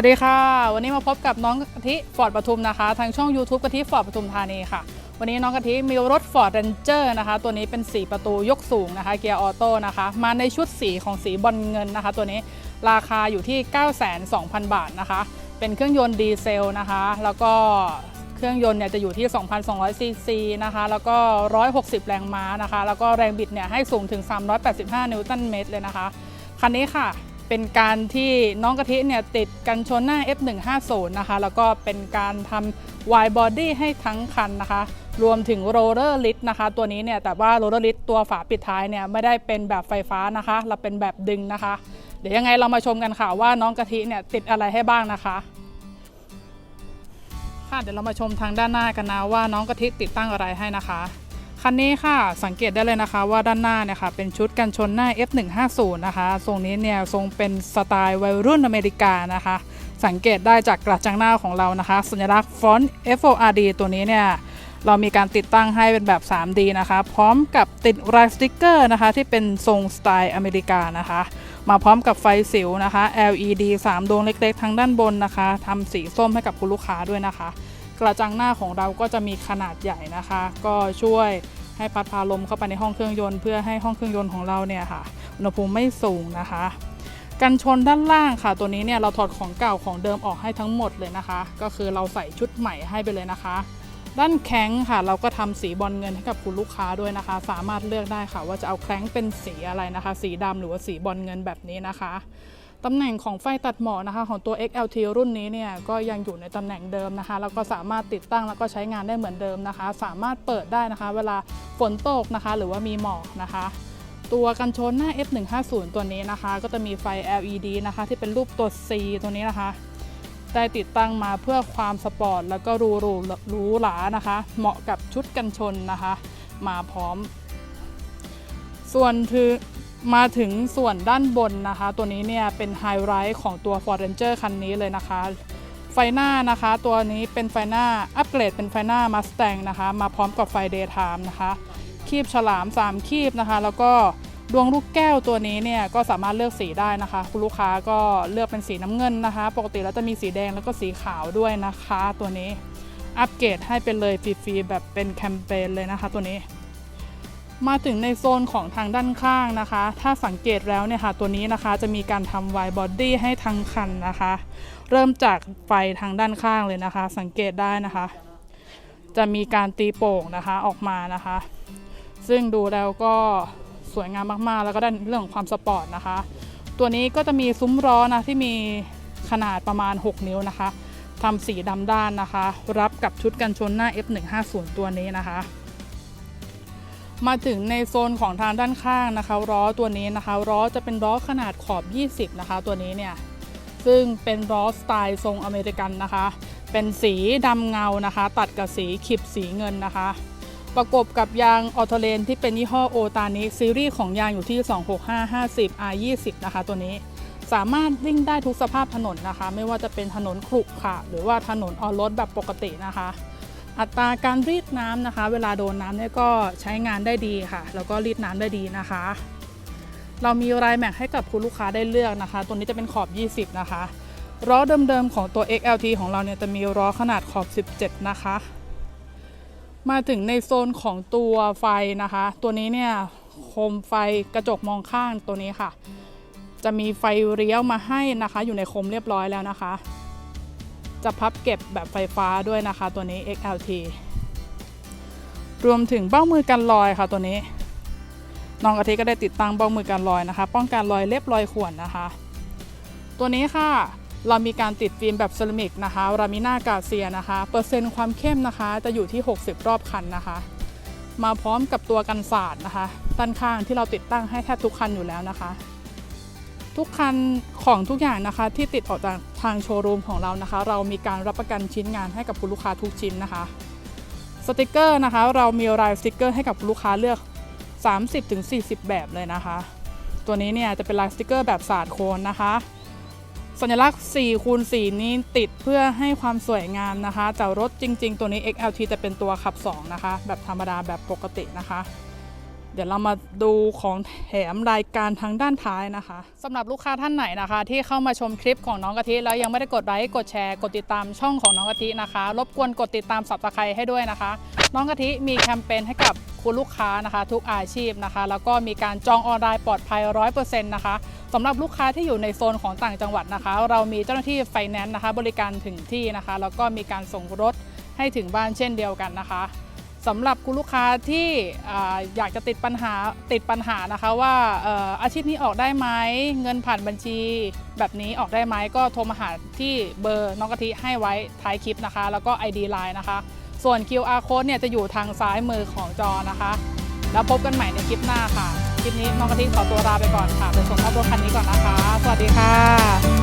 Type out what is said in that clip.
วัสดีค่ะ วันนี้มาพบกับน้องกะทิฟอร์ดปทุมนะคะ ทางช่อง YouTube กะทิฟอร์ดปทุมธานีค่ะ วันนี้น้องกะทิมีรถ Ford Ranger นะคะ ตัวนี้เป็น 4 ประตูยกสูงนะคะ เกียร์ออโต้นะคะ มาในชุดสีของสีบอลเงินนะคะ ตัวนี้ราคาอยู่ที่ 9,200,000บาทนะคะ เป็นเครื่องยนต์ดีเซลนะคะ แล้วก็เครื่องยนต์เนี่ยจะอยู่ที่ 2,200 ซีซีนะคะ แล้วก็ 160 แรงม้านะคะ แล้วก็แรงบิดเนี่ยให้สูงถึง 385 นิวตันเมตรเลยนะคะ คันนี้ค่ะ เป็นการที่น้องกะทิเนี่ยติดกันชนหน้า F150 นะคะ แล้วก็เป็นการทำ wide body ให้ทั้งคันนะคะ รวมถึง roller lid นะคะ ตัวนี้เนี่ยแต่ว่า roller lid ตัวฝาปิดท้ายเนี่ยไม่ได้เป็นแบบไฟฟ้านะคะ เราเป็นแบบดึงนะคะ เดี๋ยวยังไงเรามาชมกันค่ะว่าน้องกะทิเนี่ยติดอะไรให้บ้างนะคะค่ะเดี๋ยวเรามาชมทางด้านหน้ากันนะว่าน้องกะทิติดตั้งอะไรให้นะคะ คันนี้ค่ะสังเกตได้เลยนะคะว่าด้านหน้าเนี่ยค่ะเป็นชุดกันชนหน้า F150 นะคะทรงนี้เนี่ยทรงเป็นสไตล์วัยรุ่นอเมริกานะคะ สังเกตได้จากกระจังหน้าของเรานะคะ สัญลักษณ์ฟอนต์ FORD ตัวนี้เนี่ยเรามีการติดตั้งให้เป็นแบบ 3D นะคะ พร้อมกับติดลายสติ๊กเกอร์นะคะ ที่เป็นทรงสไตล์อเมริกานะคะ มาพร้อมกับไฟสิวนะคะ LED 3 ดวงเล็กๆ ทางด้านบนนะคะทำสีส้มให้กับคุณลูกค้าด้วยนะคะ กระจังหน้าของเราก็จะมีขนาดใหญ่นะคะ ก็ช่วยให้พัดพาลมเข้าไปในห้องเครื่องยนต์เพื่อให้ห้องเครื่องยนต์ของเราเนี่ยค่ะอุณหภูมิไม่สูงนะคะ กันชนด้านล่างค่ะ ตัวนี้เนี่ยเราถอดของเก่าของเดิมออกให้ทั้งหมดเลยนะคะ ก็คือเราใส่ชุดใหม่ให้ไปเลยนะคะ ด้านแข้งค่ะ เราก็ทำสีบอลเงินให้กับคุณลูกค้าด้วยนะคะ สามารถเลือกได้ค่ะว่าจะเอาแข้งเป็นสีอะไรนะคะ สีดำหรือว่าสีบอลเงินแบบนี้นะคะ ตำแหน่งของไฟตัดหมอกนะคะของตัว XLT รุ่นนี้เนี่ยก็ยังอยู่ในตำแหน่งเดิมนะคะ แล้วก็สามารถติดตั้งแล้วก็ใช้งานได้เหมือนเดิมนะคะ สามารถเปิดได้นะคะ เวลาฝนตกนะคะ หรือว่ามีหมอกนะคะตัวกันชนหน้า F150 ตัวนี้นะคะ ก็จะมีไฟ LED นะคะ ที่เป็นรูปตัว C ตัวนี้นะคะ ได้ติดตั้งมาเพื่อความสปอร์ตแล้วก็รูรูรูหรานะคะ เหมาะกับชุดกันชนนะคะ มาพร้อม ส่วนคือ มาถึงส่วนด้านบนนะคะ ตัวนี้เนี่ยเป็นไฮไลท์ของตัว Ford Ranger คันนี้เลยนะคะ ไฟหน้านะคะ ตัวนี้เป็นไฟหน้าอัปเกรดเป็นไฟหน้า Mustang นะคะ มาพร้อมกับไฟ Daytime นะคะ คีบฉลาม 3 คีบนะคะ แล้วก็ดวงลูกแก้วตัวนี้เนี่ยก็สามารถเลือกสีได้นะคะ คุณลูกค้าก็เลือกเป็นสีน้ำเงินนะคะ ปกติแล้วจะมีสีแดงแล้วก็สีขาวด้วยนะคะ ตัวนี้อัปเกรดให้เป็นเลยฟรีๆแบบเป็นแคมเปญเลยนะคะ ตัวนี้ มาถึงในโซนของทางด้านข้างนะคะ ถ้าสังเกตแล้วเนี่ยค่ะ ตัวนี้นะคะจะมีการทำไวบอดี้ให้ทั้งคันนะคะ เริ่มจากไฟทางด้านข้างเลยนะคะ สังเกตได้นะคะ จะมีการตีโป่งนะคะออกมานะคะ ซึ่งดูแล้วก็สวยงามมากๆ แล้วก็ได้เรื่องของความสปอร์ตนะคะ ตัวนี้ก็จะมีซุ้มล้อนะที่มีขนาดประมาณ 6 นิ้วนะคะทำสีดำด้านนะคะ รับกับชุดกันชนหน้า F150 ตัวนี้นะคะ มาถึงในโซนของทางด้านข้างนะคะล้อตัวนี้นะคะล้อจะเป็นล้อขนาดขอบ 20 นะคะ ตัวนี้เนี่ยซึ่งเป็นล้อสไตล์ทรงอเมริกันนะคะ เป็นสีดำเงานะคะ ตัดกับสีขีบสีเงินนะคะ ประกบกับยางออโตเลนที่เป็นยี่ห้อโอตานิซีรีส์ของยางอยู่ที่ 26550 R20 นะคะ ตัวนี้สามารถวิ่งได้ทุกสภาพถนนนะคะ ไม่ว่าจะเป็นถนนขรุขระหรือว่าถนนออนรถแบบปกตินะคะ อัตราการรีดน้ำนะคะ เวลาโดนน้ำเนี่ยก็ใช้งานได้ดีค่ะ แล้วก็รีดน้ำได้ดีนะคะ เรามีรายแม็กให้กับคุณลูกค้าได้เลือกนะคะ ตัวนี้จะเป็นขอบ 20 นะคะล้อเดิมๆของตัว XLT ของเราเนี่ยจะมีล้อขนาดขอบ 17 นะคะ มาถึงในโซนของตัวไฟนะคะ ตัวนี้เนี่ยโคมไฟกระจกมองข้างตัวนี้ค่ะ จะมีไฟเลี้ยวมาให้นะคะ อยู่ในโคมเรียบร้อยแล้วนะคะ จะพับเก็บแบบไฟฟ้าด้วยนะคะตัวนี้ XLT รวมถึงเบ้ามือกันรอยค่ะตัวนี้ น้องกะทิก็ได้ติดตั้งเบ้ามือกันรอยนะคะ ป้องกันรอยเล็บรอยข่วนนะคะ ตัวนี้ค่ะเรามีการติดฟิล์มแบบเซรามิกนะคะรามิน่ากาเซียนะคะ เปอร์เซ็นต์ความเข้มนะคะ จะอยู่ที่ 60 รอบคันนะคะ มาพร้อมกับตัวกันสาดนะคะด้านข้างที่เราติดตั้งให้แทบทุกคันอยู่แล้วนะคะ ทุกคันของทุกอย่างนะคะ ที่ติดออกจากทางโชว์รูมของเรานะคะ เรามีการรับประกันชิ้นงานให้กับคุณลูกค้าทุกชิ้นนะคะสติกเกอร์นะคะ เรามีรายสติกเกอร์ให้กับคุณลูกค้าเลือก 30-40 แบบเลยนะคะ ตัวนี้เนี่ยจะเป็นลายสติกเกอร์แบบสาดโคนนะคะ สัญลักษณ์4คูณ4นี้ติดเพื่อให้ความสวยงามนะคะแต่รถจริง ๆ ตัวนี้ XLT จะเป็นตัวขับ 2 นะคะ แบบธรรมดาแบบปกตินะคะ ดี๋ยวเรามาดูของแถมรายการทางด้านท้ายนะคะสำหรับลูกค้าท่านไหนนะคะ ที่เข้ามาชมคลิปของน้องกะทิแล้วยังไม่ได้กดไลค์กดแชร์กดติดตามช่องของน้องกะทินะคะ รบกวนกดติดตามสับตะไคร้ให้ด้วยนะคะ น้องกะทิมีแคมเปญให้กับคุณลูกค้านะคะ ทุกอาชีพนะคะ แล้วก็มีการจองออนไลน์ปลอดภัย 100%นะคะสำหรับลูกค้าที่อยู่ในโซนของต่างจังหวัดนะคะ เรามีเจ้าหน้าที่ไฟแนนซ์นะคะ บริการถึงที่นะคะ แล้วก็มีการส่งรถให้ถึงบ้านเช่นเดียวกันนะคะ สำหรับคุณลูกค้าที่อ่อยากจะติดปัญหาติดปัญหานะคะว่าเอ่ออาชีพนี้ออกได้ไหมเงินผ่านบัญชี แบบนี้ออกได้ไหมก็โทรมาหาที่เบอร์น้องกะทิให้ไว้ท้ายคลิปนะคะ แล้วก็ ID Line นะคะ ส่วน QR code เนี่ยจะอยู่ทางซ้ายมือของจอนะคะ แล้วพบกันใหม่ในคลิปหน้าค่ะ คลิปนี้น้องกะทิขอตัวลาไปก่อนค่ะไปส่งมอบรถคันนี้ก่อนนะคะ สวัสดีค่ะ